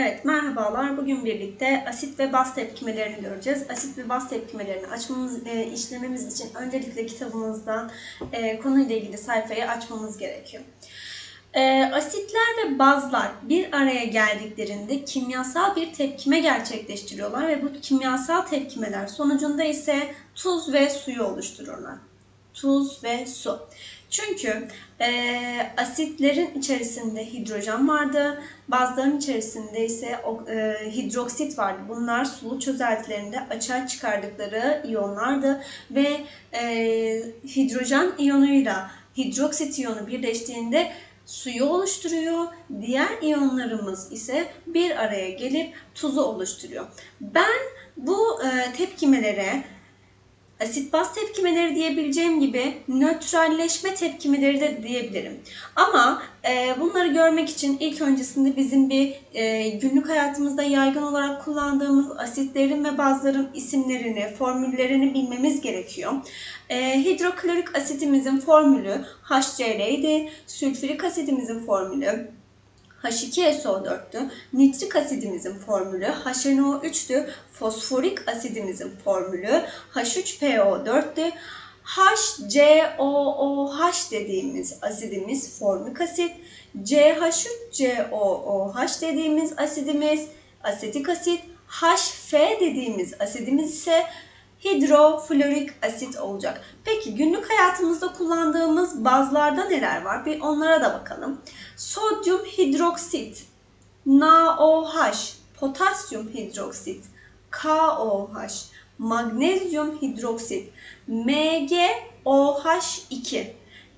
Evet, merhabalar. Bugün birlikte asit ve baz tepkimelerini göreceğiz. Asit ve baz tepkimelerini açmamız, e, işlememiz için öncelikle kitabımızdan e, konuyla ilgili sayfayı açmamız gerekiyor. E, asitler ve bazlar bir araya geldiklerinde kimyasal bir tepkime gerçekleştiriyorlar ve bu kimyasal tepkimeler sonucunda ise tuz ve suyu oluştururlar. Tuz ve su. Çünkü e, asitlerin içerisinde hidrojen vardı, bazıların içerisinde ise e, hidroksit vardı. Bunlar sulu çözeltilerinde açığa çıkardıkları iyonlardı ve e, hidrojen iyonuyla hidroksit iyonu birleştiğinde suyu oluşturuyor. Diğer iyonlarımız ise bir araya gelip tuzu oluşturuyor. Ben bu e, tepkimelere asit baz tepkimeleri diyebileceğim gibi nötralleşme tepkimeleri de diyebilirim. Ama e, bunları görmek için ilk öncesinde bizim bir e, günlük hayatımızda yaygın olarak kullandığımız asitlerin ve bazların isimlerini, formüllerini bilmemiz gerekiyor. E, hidroklorik asitimizin formülü HCl idi. Sülfürik asitimizin formülü H2SO4'tü. Nitrik asidimizin formülü HNO3'tü. Fosforik asidimizin formülü H3PO4'tü. HCOOH dediğimiz asidimiz formik asit. CH3COOH dediğimiz asidimiz asetik asit. HF dediğimiz asidimiz ise hidroflorik asit olacak. Peki günlük hayatımızda kullandığımız bazlarda neler var? Bir onlara da bakalım. Sodyum hidroksit, NaOH, potasyum hidroksit, KOH, magnezyum hidroksit, MgOH2,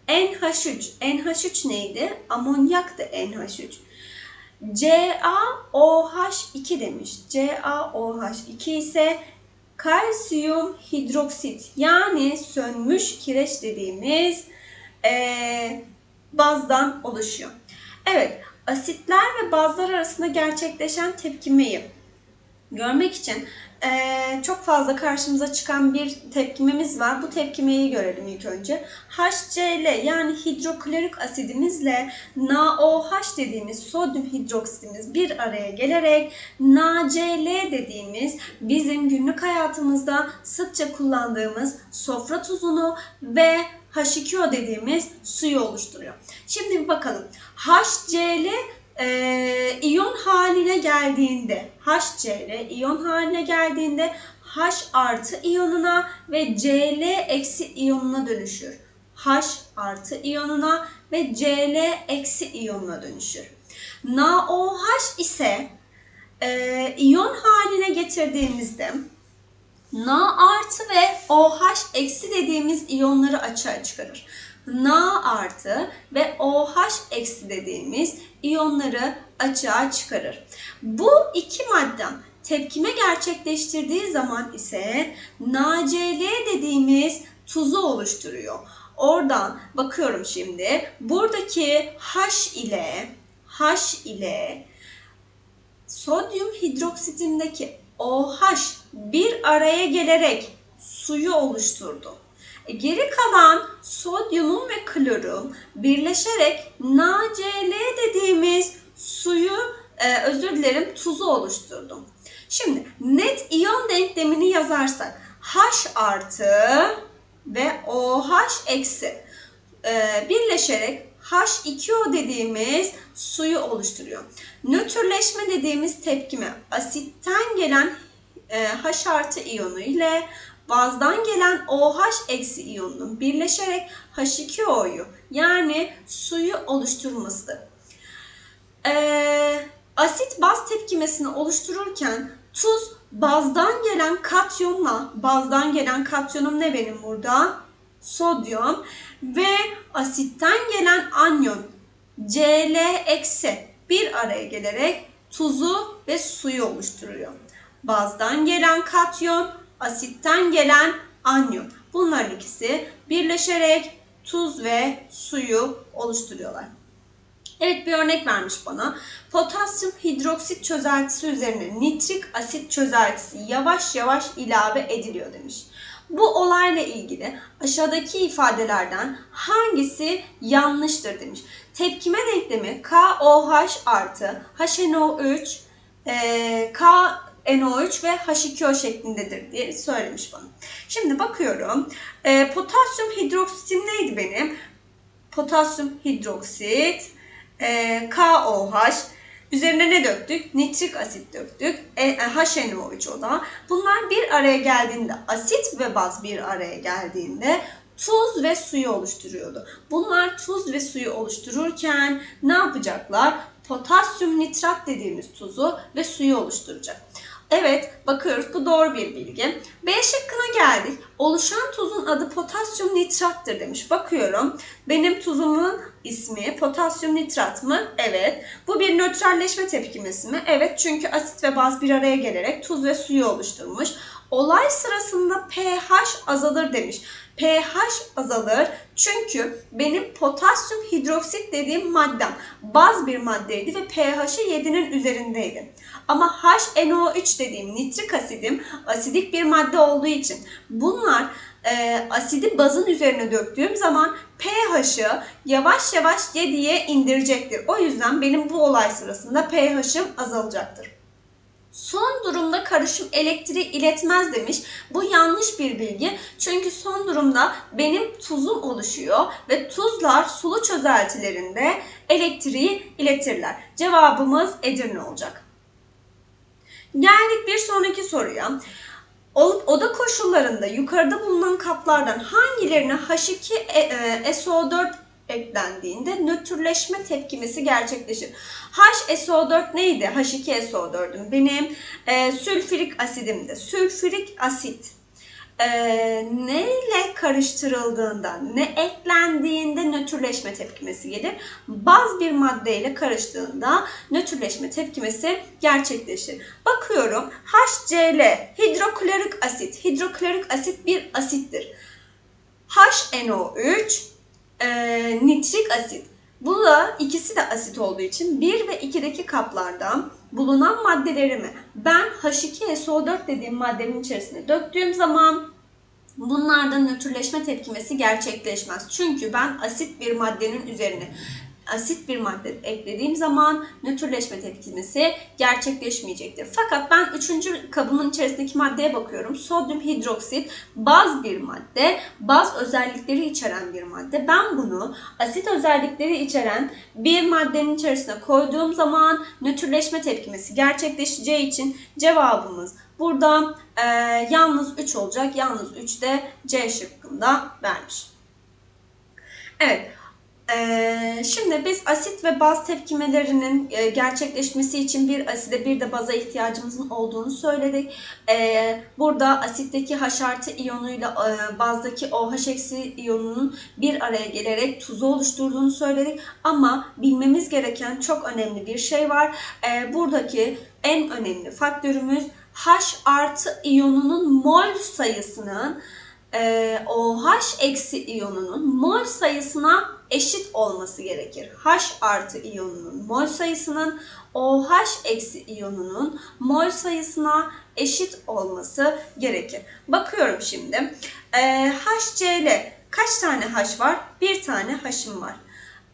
NH3. NH3 neydi? Amonyaktı NH3. CaOH2 demiş. CaOH2 ise kalsiyum hidroksit yani sönmüş kireç dediğimiz e, bazdan oluşuyor. Evet, asitler ve bazlar arasında gerçekleşen tepkimeyi görmek için e, çok fazla karşımıza çıkan bir tepkimemiz var. Bu tepkimeyi görelim ilk önce. HCl yani hidroklorik asidimizle NaOH dediğimiz sodyum hidroksitimiz bir araya gelerek NaCl dediğimiz bizim günlük hayatımızda sıkça kullandığımız sofra tuzunu ve H2O dediğimiz suyu oluşturuyor. Şimdi bir bakalım. HCl e, iyon haline geldiğinde HCl iyon haline geldiğinde H artı iyonuna ve Cl eksi iyonuna dönüşür. H artı iyonuna ve Cl eksi iyonuna dönüşür. NaOH ise e, iyon haline getirdiğimizde Na artı ve OH eksi dediğimiz iyonları açığa çıkarır. Na artı ve OH eksi dediğimiz iyonları açığa çıkarır. Bu iki maddem tepkime gerçekleştirdiği zaman ise NaCl dediğimiz tuzu oluşturuyor. Oradan bakıyorum şimdi. Buradaki H ile H ile sodyum hidroksitindeki OH bir araya gelerek suyu oluşturdu. E, geri kalan sodyumun ve klorun birleşerek NaCl dediğimiz suyu, e, özür dilerim tuzu oluşturdu. Şimdi net iyon denklemini yazarsak H artı ve OH eksi e, birleşerek H2O dediğimiz suyu oluşturuyor. Nötrleşme dediğimiz tepkime asitten gelen e, H artı iyonu ile bazdan gelen OH eksi iyonunun birleşerek H2O'yu yani suyu oluşturmasıdır. Ee, asit baz tepkimesini oluştururken tuz bazdan gelen katyonla, bazdan gelen katyonum ne benim burada? Sodyum ve asitten gelen anyon Cl eksi bir araya gelerek tuzu ve suyu oluşturuyor. Bazdan gelen katyon, asitten gelen anyon. Bunların ikisi birleşerek tuz ve suyu oluşturuyorlar. Evet bir örnek vermiş bana. Potasyum hidroksit çözeltisi üzerine nitrik asit çözeltisi yavaş yavaş ilave ediliyor demiş. Bu olayla ilgili aşağıdaki ifadelerden hangisi yanlıştır demiş. Tepkime denklemi KOH artı HNO3 e, KNO3 ve H2O şeklindedir diye söylemiş bana. Şimdi bakıyorum. E, potasyum hidroksitim neydi benim? Potasyum hidroksit, e, KOH, Üzerine ne döktük? Nitrik asit döktük. E, e, HNO3 o da. Bunlar bir araya geldiğinde, asit ve baz bir araya geldiğinde tuz ve suyu oluşturuyordu. Bunlar tuz ve suyu oluştururken ne yapacaklar? Potasyum nitrat dediğimiz tuzu ve suyu oluşturacak. Evet, bakıyoruz bu doğru bir bilgi. B şıkkına geldik. Oluşan tuzun adı potasyum nitrattır demiş. Bakıyorum. Benim tuzumun ismi potasyum nitrat mı? Evet. Bu bir nötralleşme tepkimesi mi? Evet. Çünkü asit ve baz bir araya gelerek tuz ve suyu oluşturmuş. Olay sırasında pH azalır demiş. pH azalır çünkü benim potasyum hidroksit dediğim maddem baz bir maddeydi ve pH'i 7'nin üzerindeydi. Ama HNO3 dediğim nitrik asidim asidik bir madde olduğu için bunlar e, asidi bazın üzerine döktüğüm zaman pH'ı yavaş yavaş 7'ye indirecektir. O yüzden benim bu olay sırasında pH'ım azalacaktır. Son durumda karışım elektriği iletmez demiş. Bu yanlış bir bilgi. Çünkü son durumda benim tuzum oluşuyor ve tuzlar sulu çözeltilerinde elektriği iletirler. Cevabımız Edirne olacak. Geldik bir sonraki soruya. Oda koşullarında yukarıda bulunan kaplardan hangilerine H2SO4 eklendiğinde nötrleşme tepkimesi gerçekleşir. HSO4 neydi? H2SO4'üm. Benim e, sülfürik asidimdi. Sülfürik asit e, neyle karıştırıldığında, ne eklendiğinde nötrleşme tepkimesi gelir. Baz bir maddeyle karıştığında nötrleşme tepkimesi gerçekleşir. Bakıyorum HCl, hidroklorik asit. Hidroklorik asit bir asittir. HNO3, e, nitrik asit. Bu da ikisi de asit olduğu için 1 ve 2'deki kaplardan bulunan maddelerimi ben H2SO4 dediğim maddenin içerisine döktüğüm zaman bunlardan nötrleşme tepkimesi gerçekleşmez. Çünkü ben asit bir maddenin üzerine asit bir madde eklediğim zaman nötrleşme tepkimesi gerçekleşmeyecektir. Fakat ben üçüncü kabımın içerisindeki maddeye bakıyorum. Sodyum hidroksit baz bir madde, baz özellikleri içeren bir madde. Ben bunu asit özellikleri içeren bir maddenin içerisine koyduğum zaman nötrleşme tepkimesi gerçekleşeceği için cevabımız burada e, yalnız 3 olacak. Yalnız 3 de C şıkkında vermiş. Evet. Ee, şimdi biz asit ve baz tepkimelerinin e, gerçekleşmesi için bir aside bir de baza ihtiyacımızın olduğunu söyledik. Ee, burada asitteki H artı iyonuyla e, bazdaki OH eksi iyonunun bir araya gelerek tuzu oluşturduğunu söyledik. Ama bilmemiz gereken çok önemli bir şey var. Ee, buradaki en önemli faktörümüz H artı iyonunun mol sayısının OH eksi iyonunun mol sayısına eşit olması gerekir. H artı iyonunun mol sayısının OH eksi iyonunun mol sayısına eşit olması gerekir. Bakıyorum şimdi. E, HCl kaç tane H var? Bir tane H'ım var.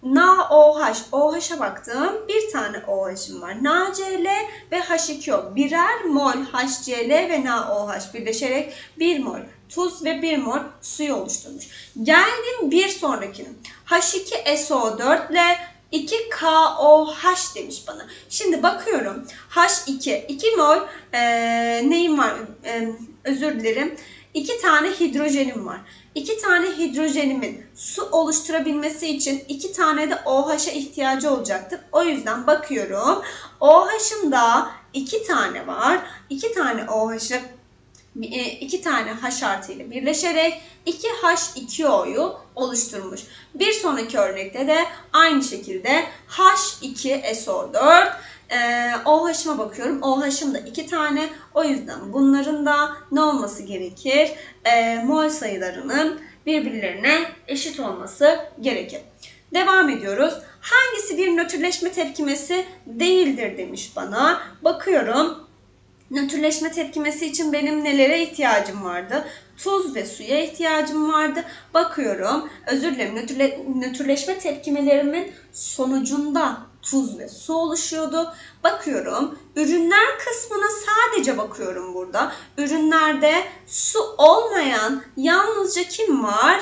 NaOH, OH'a baktım. Bir tane OH'im var. NaCl ve H2O. Birer mol HCl ve NaOH birleşerek 1 mol tuz ve 1 mol suyu oluşturmuş. Geldim bir sonrakine. H2SO4 ile 2KOH demiş bana. Şimdi bakıyorum. H2 2 mol e, neyim var? E, özür dilerim. 2 tane hidrojenim var. 2 tane hidrojenimin su oluşturabilmesi için 2 tane de OH'a ihtiyacı olacaktır. O yüzden bakıyorum. OH'ın da 2 tane var. 2 tane OH'ı e, iki tane H artı ile birleşerek 2H2O'yu oluşturmuş. Bir sonraki örnekte de aynı şekilde H2SO4 ee, OH'ıma bakıyorum. OH'ım da iki tane. O yüzden bunların da ne olması gerekir? Ee, mol sayılarının birbirlerine eşit olması gerekir. Devam ediyoruz. Hangisi bir nötrleşme tepkimesi değildir demiş bana. Bakıyorum. Nötrleşme tepkimesi için benim nelere ihtiyacım vardı? Tuz ve suya ihtiyacım vardı. Bakıyorum, özür dilerim, nötrle, nötrleşme tepkimelerimin sonucunda tuz ve su oluşuyordu. Bakıyorum. Ürünler kısmına sadece bakıyorum burada. Ürünlerde su olmayan yalnızca kim var?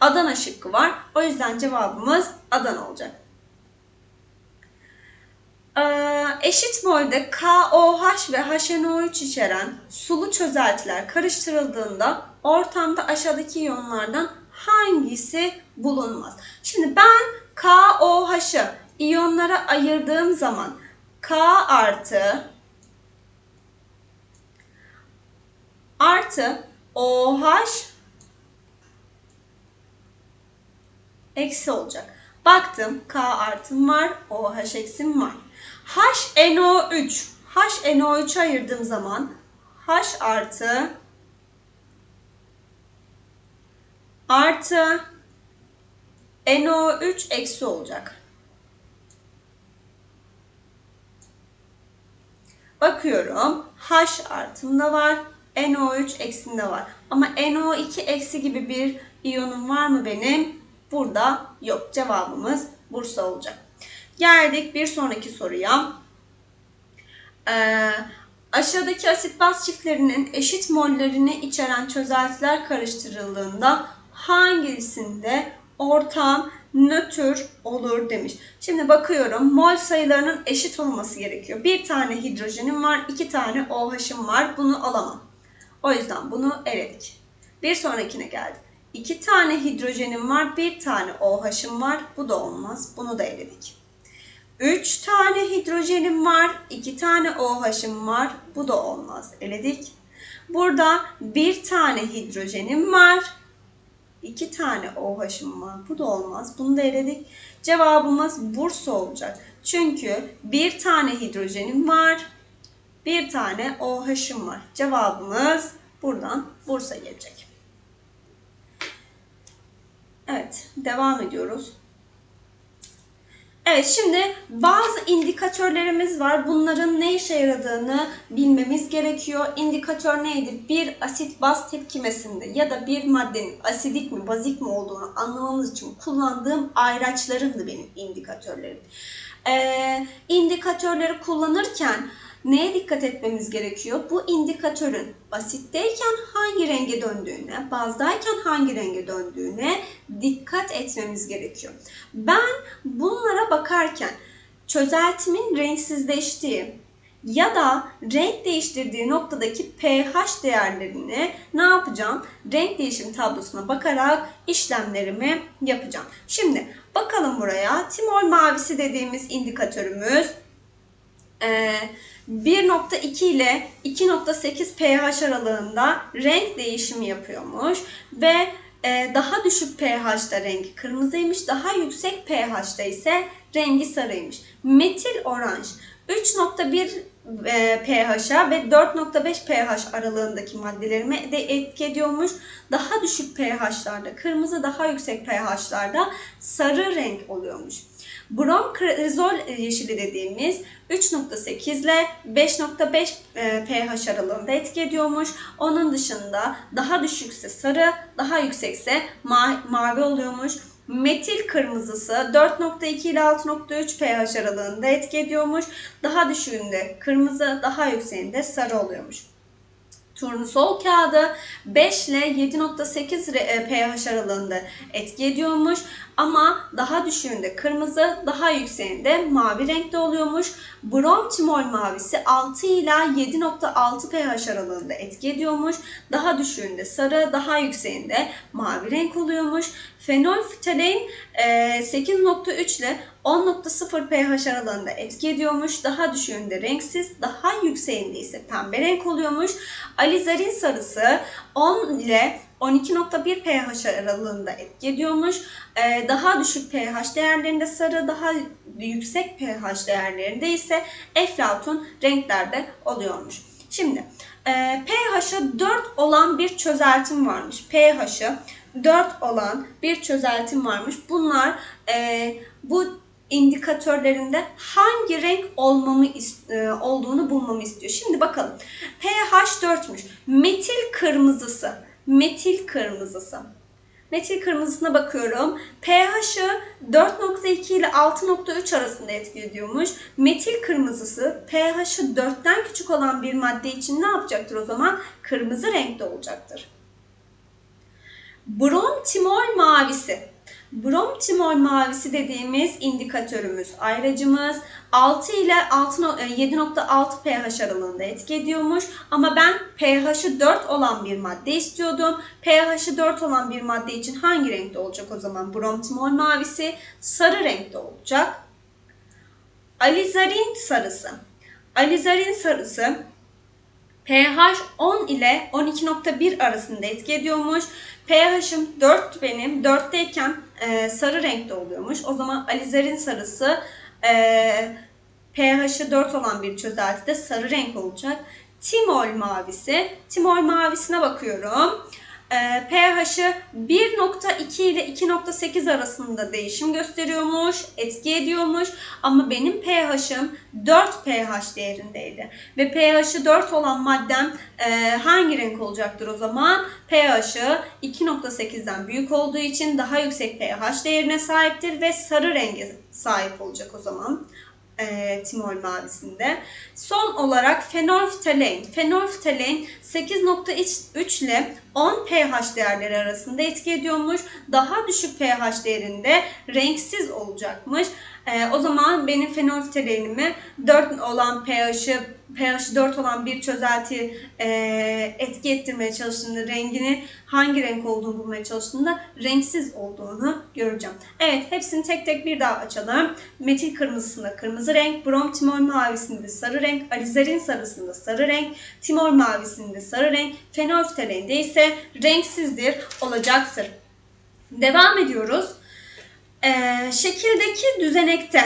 Adana şıkkı var. O yüzden cevabımız Adana olacak. Ee, eşit molde KOH ve HNO3 içeren sulu çözeltiler karıştırıldığında ortamda aşağıdaki iyonlardan hangisi bulunmaz? Şimdi ben KOH'ı iyonlara ayırdığım zaman K artı artı OH eksi olacak. Baktım K artım var, OH eksim var. HNO3. HNO3 ayırdığım zaman H artı artı NO3 eksi olacak. Bakıyorum. H artımda var. NO3 eksinde var. Ama NO2 eksi gibi bir iyonum var mı benim? Burada yok. Cevabımız Bursa olacak. Geldik bir sonraki soruya. Ee, aşağıdaki asit baz çiftlerinin eşit mollerini içeren çözeltiler karıştırıldığında hangisinde ortam nötr olur demiş. Şimdi bakıyorum mol sayılarının eşit olması gerekiyor. Bir tane hidrojenim var, iki tane OH'ım var. Bunu alamam. O yüzden bunu eledik. Bir sonrakine geldik. İki tane hidrojenim var, bir tane OH'ım var. Bu da olmaz. Bunu da eledik. Üç tane hidrojenim var, iki tane OH'ım var. Bu da olmaz. Eledik. Burada bir tane hidrojenim var, iki tane OH'ım var. Bu da olmaz. Bunu da eledik. Cevabımız Bursa olacak. Çünkü bir tane hidrojenim var, bir tane OH'ım var. Cevabımız buradan Bursa gelecek. Evet, devam ediyoruz. Evet, şimdi bazı indikatörlerimiz var. Bunların ne işe yaradığını bilmemiz gerekiyor. İndikatör neydi? Bir asit baz tepkimesinde ya da bir maddenin asidik mi, bazik mi olduğunu anlamamız için kullandığım ayraçlarımdı benim indikatörlerim. Ee, indikatörleri kullanırken neye dikkat etmemiz gerekiyor? Bu indikatörün asitteyken hangi renge döndüğüne, bazdayken hangi renge döndüğüne dikkat etmemiz gerekiyor. Ben bunlara bakarken çözeltimin renksizleştiği ya da renk değiştirdiği noktadaki pH değerlerini ne yapacağım? Renk değişim tablosuna bakarak işlemlerimi yapacağım. Şimdi bakalım buraya. Timol mavisi dediğimiz indikatörümüz. Ee, 1.2 ile 2.8 pH aralığında renk değişimi yapıyormuş ve e, daha düşük pH'da rengi kırmızıymış, daha yüksek pH'da ise rengi sarıymış. Metil oranj 3.1 e, pH'a ve 4.5 pH aralığındaki maddelerime de etki ediyormuş. Daha düşük pH'larda kırmızı, daha yüksek pH'larda sarı renk oluyormuş. Brom krizol yeşili dediğimiz 3.8 ile 5.5 e, pH aralığında etki ediyormuş. Onun dışında daha düşükse sarı, daha yüksekse ma mavi oluyormuş. Metil kırmızısı 4.2 ile 6.3 pH aralığında etki ediyormuş. Daha düşüğünde kırmızı, daha yükseğinde sarı oluyormuş. Turnusol kağıdı 5 ile 7.8 e, pH aralığında etki ediyormuş. Ama daha düşüğünde kırmızı, daha yükseğinde mavi renkte oluyormuş. Brom timol mavisi 6 ile 7.6 pH aralığında etki ediyormuş. Daha düşüğünde sarı, daha yükseğinde mavi renk oluyormuş. Fenol ftalein 8.3 ile 10.0 pH aralığında etki ediyormuş. Daha düşüğünde renksiz, daha yükseğinde ise pembe renk oluyormuş. Alizarin sarısı 10 ile 12.1 pH aralığında etki ediyormuş. Ee, daha düşük pH değerlerinde sarı, daha yüksek pH değerlerinde ise eflatun renklerde oluyormuş. Şimdi e, pH'ı 4 olan bir çözeltim varmış. pH'ı 4 olan bir çözeltim varmış. Bunlar e, bu indikatörlerinde hangi renk olmamı e, olduğunu bulmamı istiyor. Şimdi bakalım. pH 4'müş. Metil kırmızısı. Metil kırmızısı. Metil kırmızısına bakıyorum. pH'ı 4.2 ile 6.3 arasında etki ediyormuş. Metil kırmızısı pH'ı 4'ten küçük olan bir madde için ne yapacaktır o zaman? Kırmızı renkte olacaktır. Brom timol mavisi. Brom timol mavisi dediğimiz indikatörümüz, ayracımız 6 ile 7.6 pH aralığında etki ediyormuş. Ama ben pH'ı 4 olan bir madde istiyordum. pH'ı 4 olan bir madde için hangi renkte olacak o zaman? Brom timol mavisi sarı renkte olacak. Alizarin sarısı. Alizarin sarısı pH 10 ile 12.1 arasında etki ediyormuş. pH'ım 4 benim. 4'teyken e, sarı renkte oluyormuş. O zaman alizarin sarısı e, pH'ı 4 olan bir çözeltide sarı renk olacak. Timol mavisi. Timol mavisine bakıyorum e, pH'ı 1.2 ile 2.8 arasında değişim gösteriyormuş, etki ediyormuş. Ama benim pH'ım 4 pH değerindeydi. Ve pH'ı 4 olan maddem e, hangi renk olacaktır o zaman? pH'ı 2.8'den büyük olduğu için daha yüksek pH değerine sahiptir ve sarı renge sahip olacak o zaman e, timol mavisinde. Son olarak fenolftalein. Fenolftalein 8.3 ile 10 pH değerleri arasında etki ediyormuş. Daha düşük pH değerinde renksiz olacakmış. E, o zaman benim fenolftaleinimi 4 olan pH'ı pH 4 olan bir çözelti e, etki ettirmeye çalıştığında rengini hangi renk olduğunu bulmaya çalıştığında renksiz olduğunu göreceğim. Evet hepsini tek tek bir daha açalım. Metil kırmızısında kırmızı renk, brom timol mavisinde sarı renk, alizarin sarısında sarı renk, timol mavisinde sarı renk, fenolftaleinde ise renksizdir olacaktır. Devam ediyoruz. Ee, şekildeki düzenekte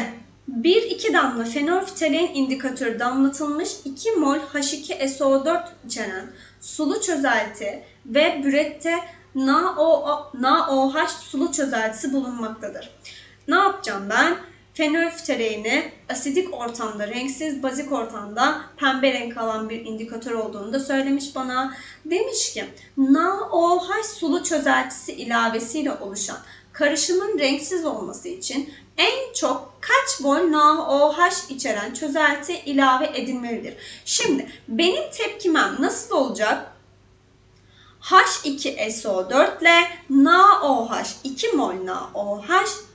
1-2 damla fenolftalein indikatörü damlatılmış 2 mol H2SO4 içeren sulu çözelti ve bürette NaOH sulu çözeltisi bulunmaktadır. Ne yapacağım ben? Fenolftaleini asidik ortamda, renksiz bazik ortamda pembe renk alan bir indikatör olduğunu da söylemiş bana. Demiş ki NaOH sulu çözeltisi ilavesiyle oluşan karışımın renksiz olması için en çok kaç mol NaOH içeren çözelti ilave edilmelidir? Şimdi benim tepkimem nasıl olacak? H2SO4 ile NaOH 2 mol NaOH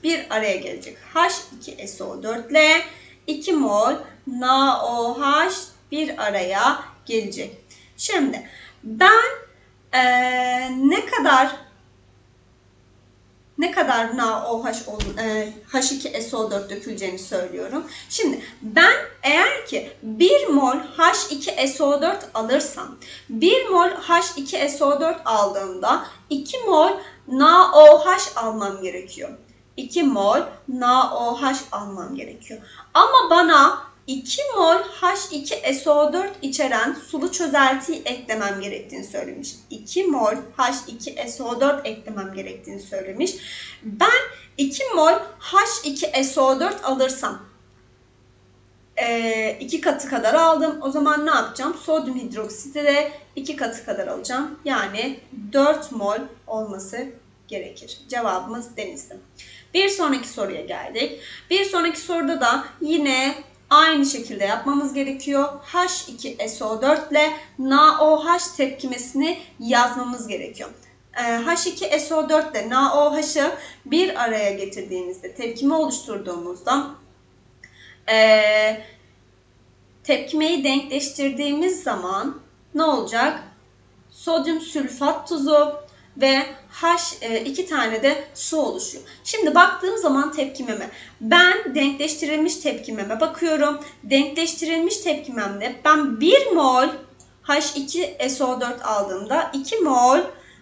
bir araya gelecek. H2SO4 ile 2 mol NaOH bir araya gelecek. Şimdi ben ee, ne kadar ne kadar NaOH e, H2SO4 döküleceğini söylüyorum. Şimdi ben eğer ki 1 mol H2SO4 alırsam 1 mol H2SO4 aldığımda 2 mol NaOH almam gerekiyor. 2 mol NaOH almam gerekiyor. Ama bana 2 mol H2SO4 içeren sulu çözeltiyi eklemem gerektiğini söylemiş. 2 mol H2SO4 eklemem gerektiğini söylemiş. Ben 2 mol H2SO4 alırsam 2 katı kadar aldım. O zaman ne yapacağım? Sodyum hidroksiti de 2 katı kadar alacağım. Yani 4 mol olması gerekir. Cevabımız denizli. Bir sonraki soruya geldik. Bir sonraki soruda da yine aynı şekilde yapmamız gerekiyor. H2SO4 ile NaOH tepkimesini yazmamız gerekiyor. H2SO4 ile NaOH'ı bir araya getirdiğimizde, tepkime oluşturduğumuzda e, tepkimeyi denkleştirdiğimiz zaman ne olacak? Sodyum sülfat tuzu ve H e, iki tane de su oluşuyor. Şimdi baktığım zaman tepkimeme ben denkleştirilmiş tepkimeme bakıyorum. Denkleştirilmiş tepkimemde ben 1 mol H2SO4 aldığımda 2 mol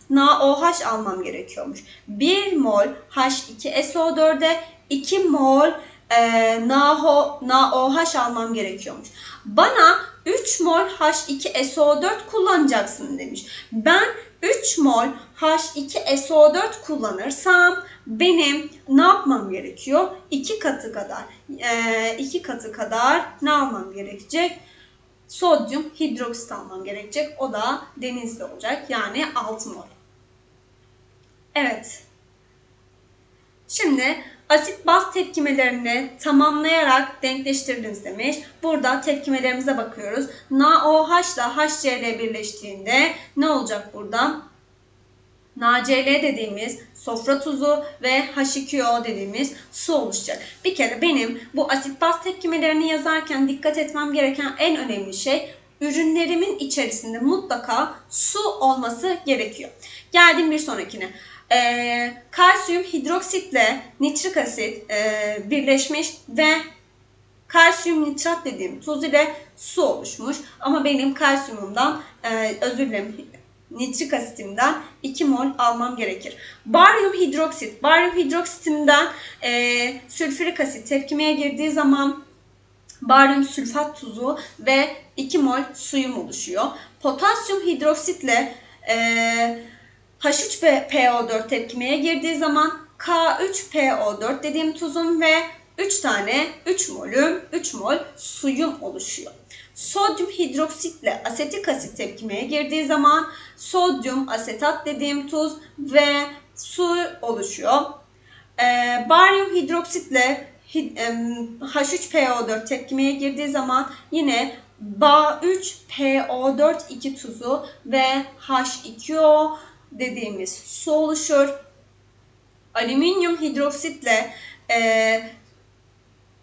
NaOH almam gerekiyormuş. 1 mol H2SO4'e 2 mol e, NaOH almam gerekiyormuş. Bana 3 mol H2SO4 kullanacaksın demiş. Ben 3 mol H2SO4 kullanırsam benim ne yapmam gerekiyor? 2 katı kadar. 2 e, katı kadar ne almam gerekecek? Sodyum hidroksit almam gerekecek. O da denizli olacak. Yani 6 mol. Evet. Şimdi asit baz tepkimelerini tamamlayarak denkleştirdiniz demiş. Burada tepkimelerimize bakıyoruz. NaOH ile HCl birleştiğinde ne olacak burada? NaCl dediğimiz sofra tuzu ve H2O dediğimiz su oluşacak. Bir kere benim bu asit baz tepkimelerini yazarken dikkat etmem gereken en önemli şey ürünlerimin içerisinde mutlaka su olması gerekiyor. Geldim bir sonrakine. Ee, kalsiyum hidroksitle nitrik asit e, birleşmiş ve kalsiyum nitrat dediğim tuz ile su oluşmuş. Ama benim kalsiyumumdan e, özür dilerim nitrik asitimden 2 mol almam gerekir. Baryum hidroksit. Baryum hidroksitinden e, sülfürik asit tepkimeye girdiği zaman baryum sülfat tuzu ve 2 mol suyum oluşuyor. Potasyum hidroksitle e, H3PO4 tepkimeye girdiği zaman K3PO4 dediğim tuzum ve 3 tane 3 molüm 3 mol suyum oluşuyor. Sodyum hidroksitle asetik asit tepkimeye girdiği zaman sodyum asetat dediğim tuz ve su oluşuyor. Ee, baryum hidroksitle hid- em, H3PO4 tepkimeye girdiği zaman yine Ba3PO4 2 tuzu ve H2O dediğimiz su oluşur. Alüminyum hidroksitle e,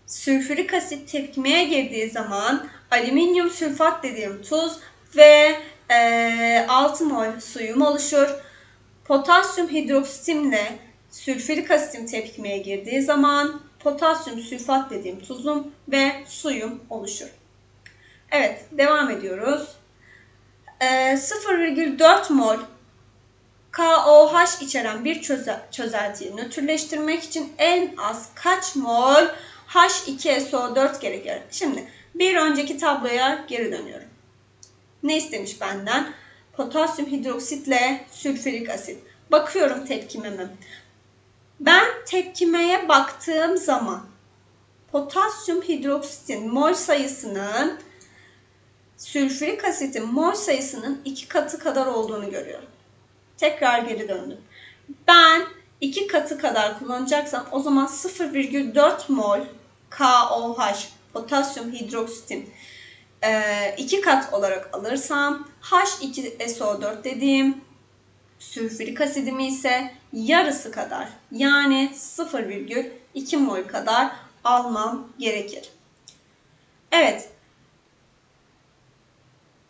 sülfürik asit tepkimeye girdiği zaman alüminyum sülfat dediğim tuz ve e, 6 mol suyum oluşur. Potasyum hidroksitimle sülfürik asitim tepkimeye girdiği zaman potasyum sülfat dediğim tuzum ve suyum oluşur. Evet, devam ediyoruz. E, 0,4 mol KOH içeren bir çöze- çözeltiyi nötrleştirmek için en az kaç mol H2SO4 gerekir? Şimdi bir önceki tabloya geri dönüyorum. Ne istemiş benden? Potasyum hidroksitle sülfürik asit. Bakıyorum tepkimeme. Ben tepkimeye baktığım zaman potasyum hidroksitin mol sayısının sülfürik asitin mol sayısının iki katı kadar olduğunu görüyorum. Tekrar geri döndüm. Ben iki katı kadar kullanacaksam o zaman 0,4 mol KOH potasyum hidroksitin e, iki kat olarak alırsam H2SO4 dediğim sülfürik asidimi ise yarısı kadar yani 0,2 mol kadar almam gerekir. Evet.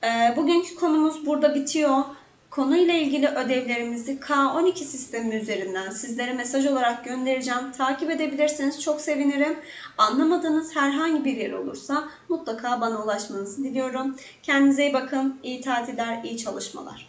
E, bugünkü konumuz burada bitiyor. Konuyla ilgili ödevlerimizi K12 sistemi üzerinden sizlere mesaj olarak göndereceğim. Takip edebilirseniz çok sevinirim. Anlamadığınız herhangi bir yer olursa mutlaka bana ulaşmanızı diliyorum. Kendinize iyi bakın. İyi tatiller, iyi çalışmalar.